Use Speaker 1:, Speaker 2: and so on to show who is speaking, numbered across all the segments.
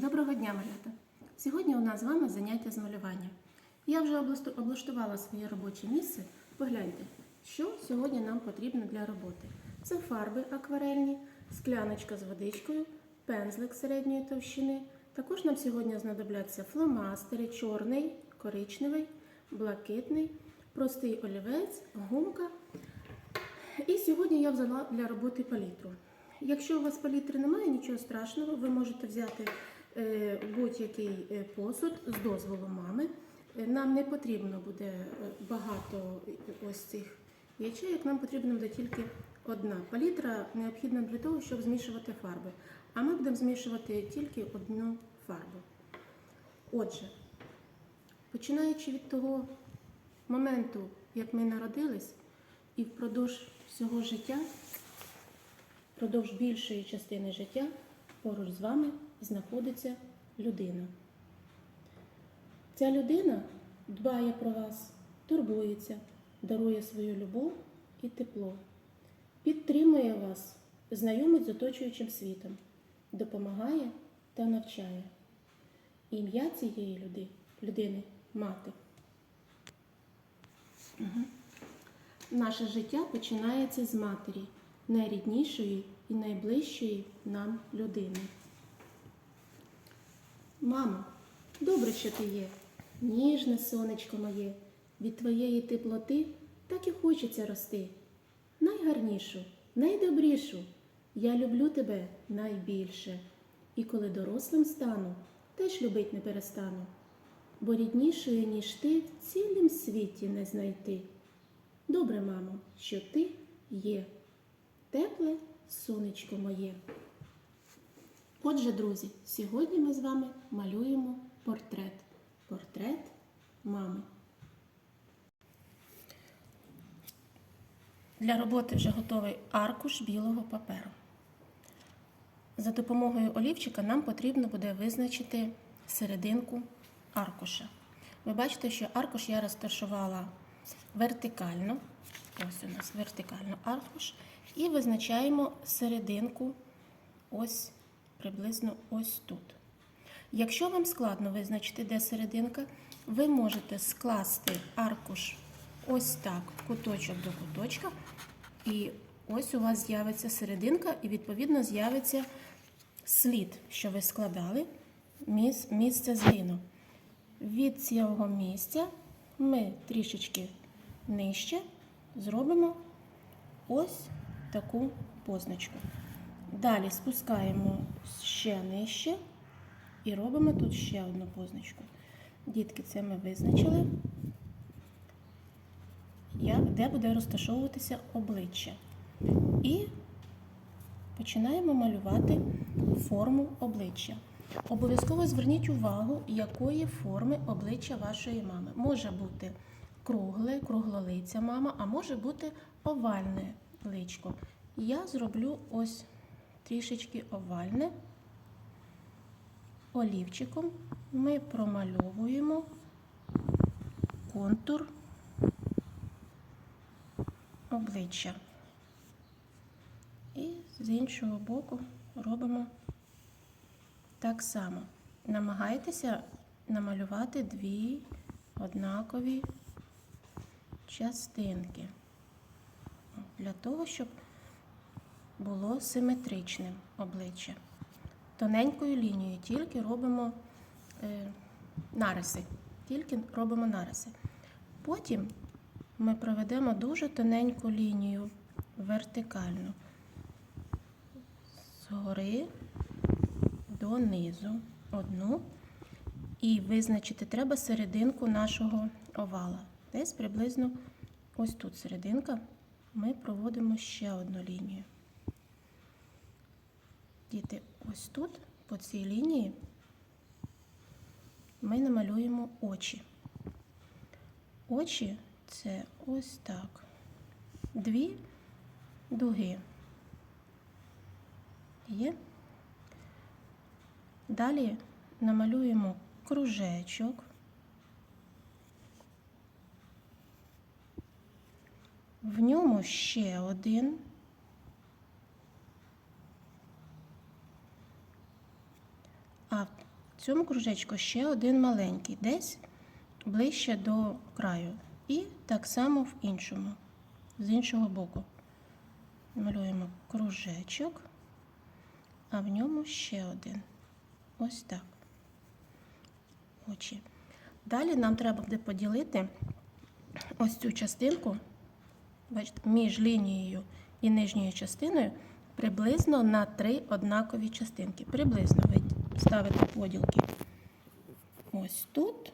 Speaker 1: Доброго дня, малята! Сьогодні у нас з вами заняття з малювання. Я вже облаштувала своє робоче місце. Погляньте, що сьогодні нам потрібно для роботи. Це фарби акварельні, скляночка з водичкою, пензлик середньої товщини. Також нам сьогодні знадобляться фломастери, чорний, коричневий, блакитний, простий олівець, гумка. І сьогодні я взяла для роботи палітру. Якщо у вас палітри немає, нічого страшного, ви можете взяти будь-який е, посуд з дозволу мами. Е, Нам не потрібно буде е, багато ось цих ячеїк, нам потрібна буде тільки одна. Палітра необхідна для того, щоб змішувати фарби. А ми будемо змішувати тільки одну фарбу. Отже, починаючи від того моменту, як ми народились, і впродовж всього життя, впродовж більшої частини життя, поруч з вами знаходиться людина. Ця людина дбає про вас, турбується, дарує свою любов і тепло, підтримує вас, знайомить з оточуючим світом, допомагає та навчає. Ім'я цієї люди, людини мати. Наше життя починається з матері, найріднішої і найближчої нам людини. Мамо, добре, що ти є, ніжне сонечко моє, від твоєї теплоти так і хочеться рости. Найгарнішу, найдобрішу, я люблю тебе найбільше. І коли дорослим стану, теж любить не перестану, бо ріднішої, ніж ти, в цілім світі не знайти. Добре, мамо, що ти є. Тепле сонечко моє. Отже, друзі, сьогодні ми з вами малюємо портрет. Портрет мами. Для роботи вже готовий аркуш білого паперу. За допомогою олівчика нам потрібно буде визначити серединку аркуша. Ви бачите, що аркуш я розташувала вертикально. Ось у нас вертикально аркуш. І визначаємо серединку ось приблизно ось тут. Якщо вам складно визначити, де серединка, ви можете скласти аркуш ось так, куточок до куточка, і ось у вас з'явиться серединка, і відповідно з'явиться слід, що ви складали, міс- місце згину. Від цього місця ми трішечки нижче зробимо ось таку позначку. Далі спускаємо ще нижче і робимо тут ще одну позначку. Дітки, це ми визначили, як, де буде розташовуватися обличчя. І починаємо малювати форму обличчя. Обов'язково зверніть увагу, якої форми обличчя вашої мами. Може бути кругле, круглолиця мама, а може бути овальне личко. Я зроблю ось трішечки овальне. Олівчиком ми промальовуємо контур обличчя. І з іншого боку робимо так само. Намагайтеся намалювати дві однакові частинки для того, щоб було симетричним обличчя. Тоненькою лінією тільки робимо е, нариси. Тільки робимо нариси. Потім ми проведемо дуже тоненьку лінію вертикальну згори до низу одну. І визначити треба серединку нашого овала. Десь приблизно ось тут серединка. Ми проводимо ще одну лінію. Діти, ось тут, по цій лінії, ми намалюємо очі. Очі це ось так. Дві дуги. Є. Далі намалюємо кружечок. В ньому ще один. А в цьому кружечку ще один маленький, десь ближче до краю. І так само в іншому, з іншого боку. Малюємо кружечок, а в ньому ще один. Ось так. Очі. Далі нам треба буде поділити ось цю частинку, бачите, між лінією і нижньою частиною приблизно на три однакові частинки. Приблизно ви ставите поділки ось тут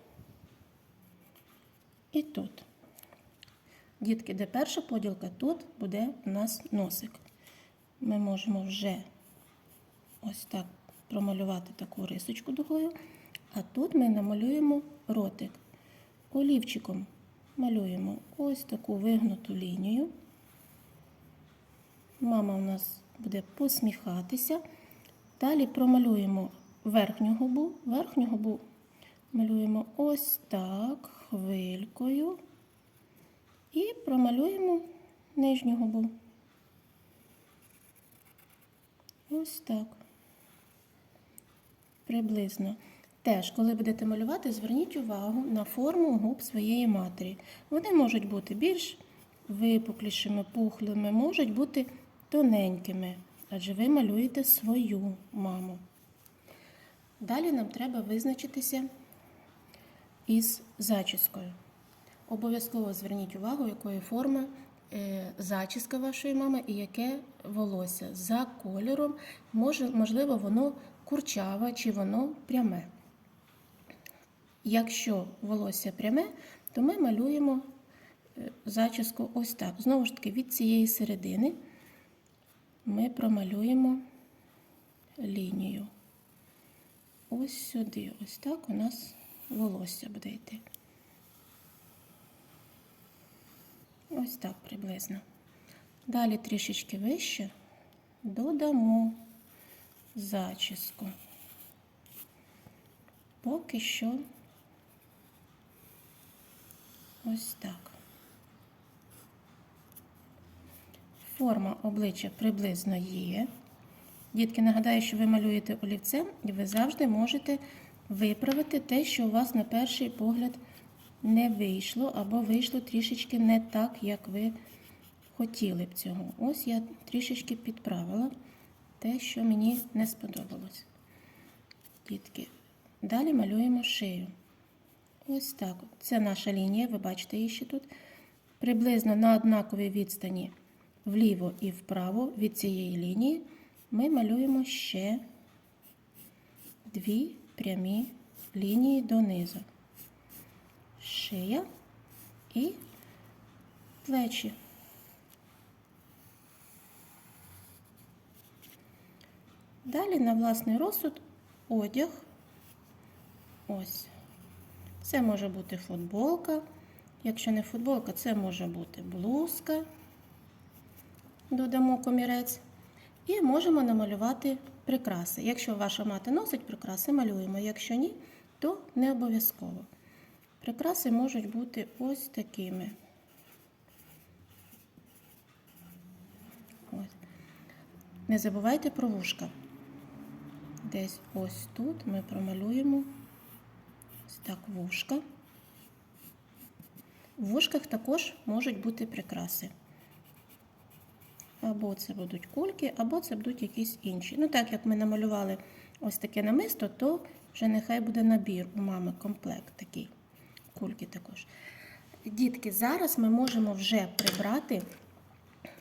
Speaker 1: і тут. Дітки, де перша поділка, тут буде у нас носик. Ми можемо вже ось так промалювати таку рисочку дугою, а тут ми намалюємо ротик. Олівчиком малюємо ось таку вигнуту лінію. Мама у нас буде посміхатися. Далі промалюємо верхню губу. Верхню губу малюємо ось так, хвилькою. І промалюємо нижню губу. Ось так. Приблизно. Теж, коли будете малювати, зверніть увагу на форму губ своєї матері. Вони можуть бути більш випуклішими, пухлими, можуть бути тоненькими, адже ви малюєте свою маму. Далі нам треба визначитися із зачіскою. Обов'язково зверніть увагу, якої форми е, зачіска вашої мами і яке волосся. За кольором, можливо, воно курчаве чи воно пряме. Якщо волосся пряме, то ми малюємо е, зачіску ось так. Знову ж таки, від цієї середини ми промалюємо лінію. Ось сюди, ось так у нас волосся буде йти. Ось так приблизно. Далі трішечки вище додамо зачіску. Поки що ось так. Форма обличчя приблизно є. Дітки, нагадаю, що ви малюєте олівцем, і ви завжди можете виправити те, що у вас на перший погляд не вийшло, або вийшло трішечки не так, як ви хотіли б цього. Ось я трішечки підправила те, що мені не сподобалось. Дітки. Далі малюємо шию. Ось так. Це наша лінія, ви бачите її ще тут. Приблизно на однаковій відстані вліво і вправо від цієї лінії ми малюємо ще дві прямі лінії донизу. Шия і плечі. Далі на власний розсуд одяг. Ось. Це може бути футболка. Якщо не футболка, це може бути блузка. Додамо комірець. І можемо намалювати прикраси. Якщо ваша мати носить прикраси, малюємо. Якщо ні, то не обов'язково. Прикраси можуть бути ось такими. Ось. Не забувайте про вушка. Десь ось тут ми промалюємо так вушка. В вушках також можуть бути прикраси. Або це будуть кульки, або це будуть якісь інші. Ну, так як ми намалювали ось таке намисто, то вже нехай буде набір у мами комплект такий. Кульки також. Дітки, зараз ми можемо вже прибрати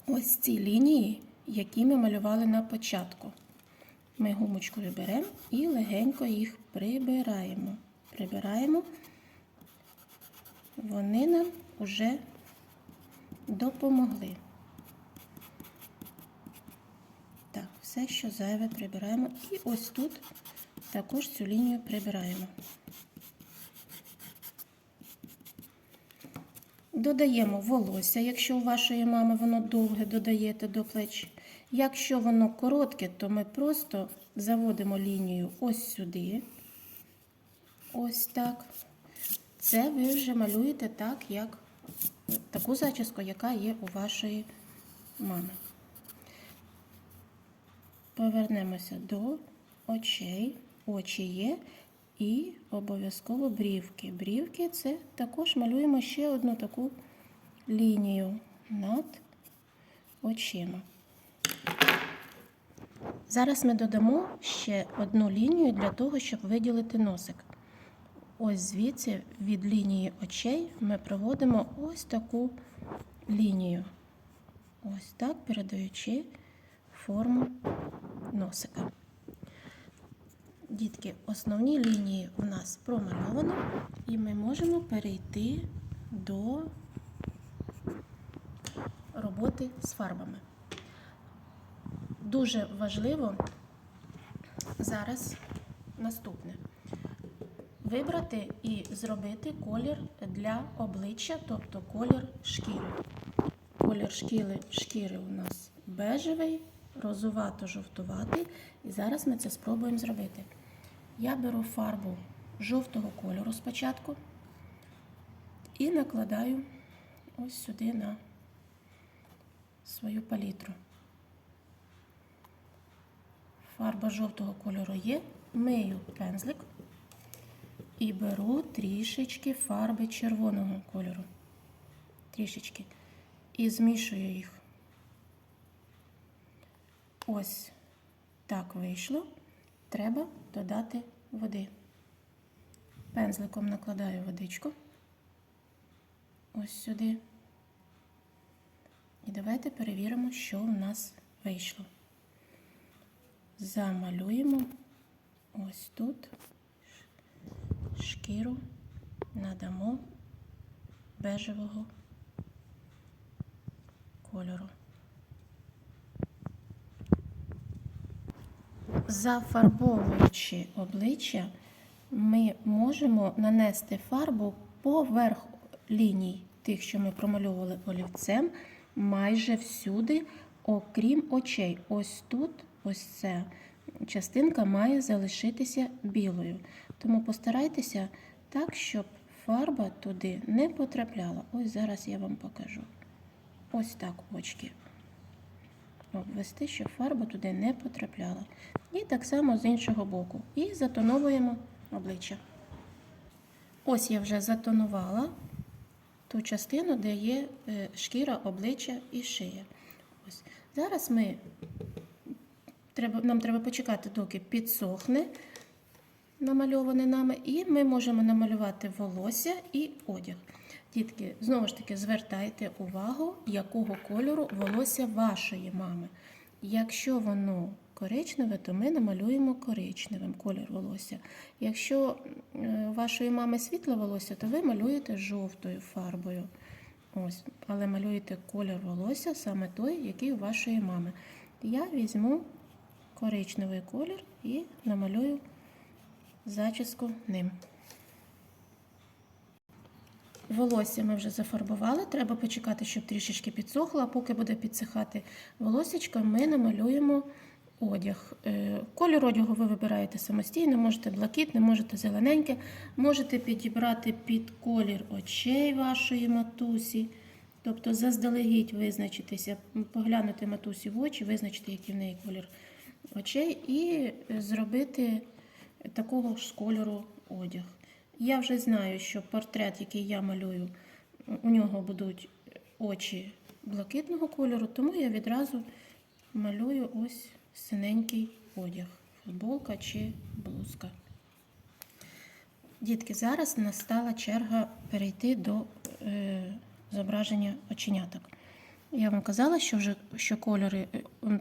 Speaker 1: ось ці лінії, які ми малювали на початку. Ми гумочкою беремо і легенько їх прибираємо. Прибираємо, вони нам вже допомогли. Так, все, що зайве, прибираємо. І ось тут також цю лінію прибираємо. Додаємо волосся, якщо у вашої мами воно довге, додаєте до плеч. Якщо воно коротке, то ми просто заводимо лінію ось сюди. Ось так. Це ви вже малюєте так, як таку зачіску, яка є у вашої мами. Повернемося до очей. Очі є. І обов'язково брівки. Брівки це також малюємо ще одну таку лінію над очима. Зараз ми додамо ще одну лінію для того, щоб виділити носик. Ось звідси від лінії очей ми проводимо ось таку лінію. Ось так, передаючи форму носика. Дітки, основні лінії у нас промальовано, і ми можемо перейти до роботи з фарбами. Дуже важливо зараз наступне. Вибрати і зробити колір для обличчя, тобто колір шкіри. Колір шкіри, шкіри у нас бежевий, розувато-жовтуватий. І зараз ми це спробуємо зробити. Я беру фарбу жовтого кольору спочатку і накладаю ось сюди на свою палітру. Фарба жовтого кольору є, мию пензлик і беру трішечки фарби червоного кольору. Трішечки. І змішую їх. Ось так вийшло. Треба додати води. Пензликом накладаю водичку. Ось сюди. І давайте перевіримо, що в нас вийшло. Замалюємо ось тут шкіру, надамо бежевого кольору. Зафарбовуючи обличчя, ми можемо нанести фарбу поверх ліній тих, що ми промальовували олівцем, майже всюди, окрім очей. Ось тут, ось ця частинка має залишитися білою. Тому постарайтеся так, щоб фарба туди не потрапляла. Ось зараз я вам покажу. Ось так очки. Обвести, щоб фарба туди не потрапляла. І так само з іншого боку. І затоновуємо обличчя. Ось я вже затонувала ту частину, де є е, шкіра, обличчя і шия. Ось. Зараз ми, нам треба почекати, доки підсохне намальоване нами, і ми можемо намалювати волосся і одяг. Дітки, знову ж таки, звертайте увагу, якого кольору волосся вашої мами. Якщо воно коричневе, то ми намалюємо коричневим колір волосся. Якщо е, вашої мами світле волосся, то ви малюєте жовтою фарбою. Ось, Але малюєте колір волосся саме той, який у вашої мами. Я візьму коричневий колір і намалюю зачіску ним. Волосся ми вже зафарбували, треба почекати, щоб трішечки підсохло, а поки буде підсихати волосечко, ми намалюємо одяг. Е, Колір одягу ви вибираєте самостійно, можете блакитне, можете зелененьке, можете підібрати під колір очей вашої матусі. Тобто заздалегідь визначитися, поглянути матусі в очі, визначити, який в неї колір очей, і зробити такого ж кольору одяг. Я вже знаю, що портрет, який я малюю, у нього будуть очі блакитного кольору, тому я відразу малюю ось синенький одяг, футболка чи блузка. Дітки, зараз настала черга перейти до е, зображення оченяток. Я вам казала, що вже що кольори,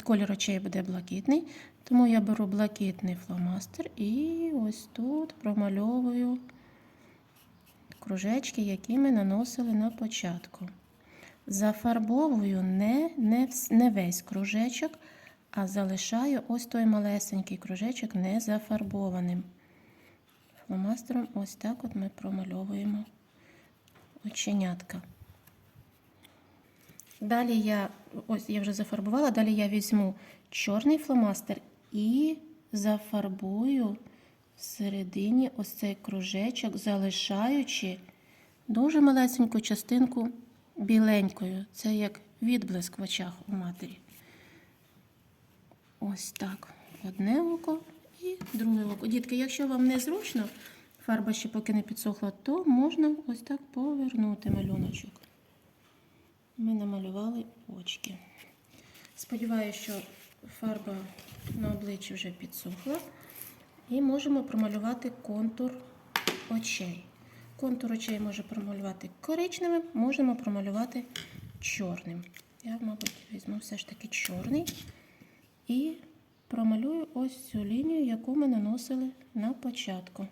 Speaker 1: колір очей буде блакитний, тому я беру блакитний фломастер і ось тут промальовую кружечки, які ми наносили на початку. Зафарбовую не, не, не весь кружечок, а залишаю ось той малесенький кружечок не зафарбованим. Фломастером ось так от ми промальовуємо оченятка. Далі я, ось я вже зафарбувала, далі я візьму чорний фломастер і зафарбую всередині ось цей кружечок, залишаючи дуже малесеньку частинку біленькою. Це як відблиск в очах у матері. Ось так. Одне око І друге око. Дітки, якщо вам не зручно, фарба ще поки не підсохла, то можна ось так повернути малюночок. Ми намалювали очки. Сподіваюся, що фарба на обличчі вже підсохла. І можемо промалювати контур очей. Контур очей може промалювати коричневим, можемо промалювати чорним. Я, мабуть, візьму все ж таки чорний і промалюю ось цю лінію, яку ми наносили на початку.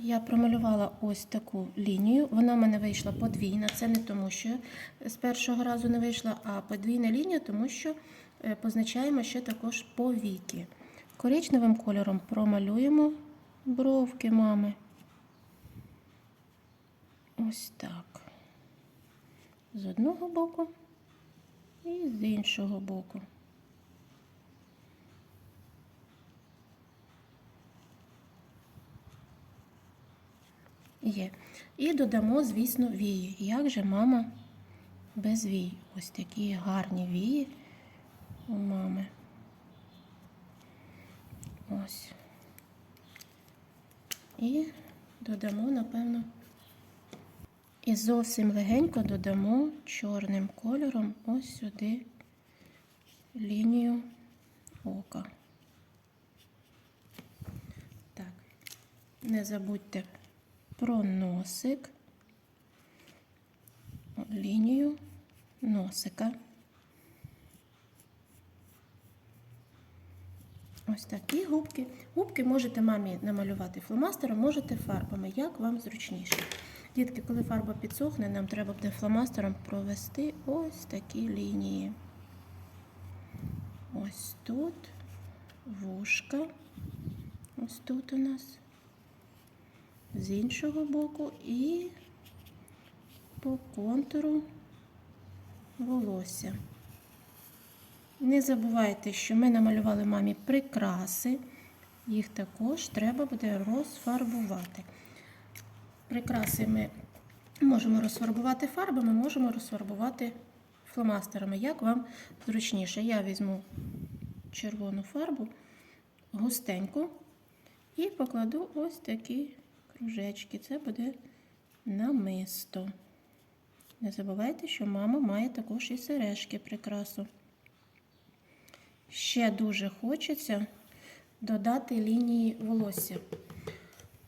Speaker 1: Я промалювала ось таку лінію. Вона в мене вийшла подвійна. Це не тому, що з першого разу не вийшла, а подвійна лінія, тому що е, позначаємо ще також повіки. Коричневим кольором промалюємо бровки мами. Ось так. З одного боку і з іншого боку. Є. І додамо, звісно, вії. Як же мама без вій? Ось такі гарні вії у мами. Ось. І додамо, напевно, і зовсім легенько додамо чорним кольором ось сюди лінію ока. Так, не забудьте про носик, лінію носика. Ось такі губки. Губки можете мамі намалювати фломастером, можете фарбами, як вам зручніше. Дітки, коли фарба підсохне, нам треба буде фломастером провести ось такі лінії. Ось тут вушка. Ось тут у нас з іншого боку і по контуру волосся. Не забувайте, що ми намалювали мамі прикраси, їх також треба буде розфарбувати. Прикраси ми можемо розфарбувати фарбами, можемо розфарбувати фломастерами, як вам зручніше. Я візьму червону фарбу густеньку і покладу ось такі кружечки. Це буде намисто. Не забувайте, що мама має також і сережки прикрасу. Ще дуже хочеться додати лінії волосся.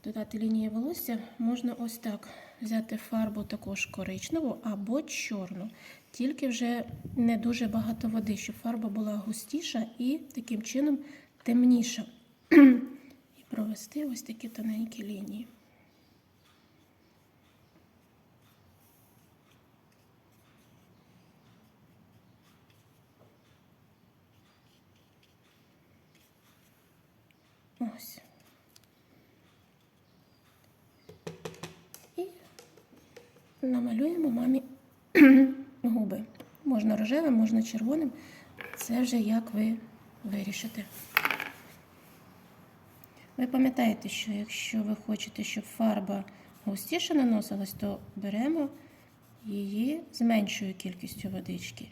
Speaker 1: Додати лінії волосся можна ось так взяти фарбу також коричневу або чорну, тільки вже не дуже багато води, щоб фарба була густіша і таким чином темніша. І провести ось такі тоненькі лінії. Ось. І намалюємо мамі губи. Можна рожевим, можна червоним. Це вже як ви вирішите. Ви пам'ятаєте, що якщо ви хочете, щоб фарба густіше наносилась, то беремо її з меншою кількістю водички.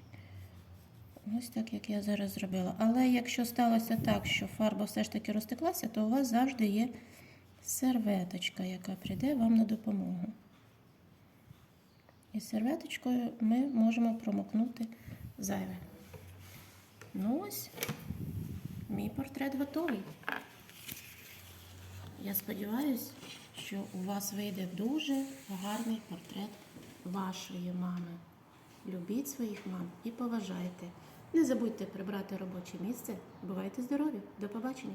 Speaker 1: Ось так, як я зараз зробила. Але якщо сталося так, що фарба все ж таки розтеклася, то у вас завжди є серветочка, яка прийде вам на допомогу. І серветочкою ми можемо промокнути зайве. Ну ось, мій портрет готовий. Я сподіваюся, що у вас вийде дуже гарний портрет вашої мами. Любіть своїх мам і поважайте. Не забудьте прибрати робоче місце. Бувайте здорові! До побачення!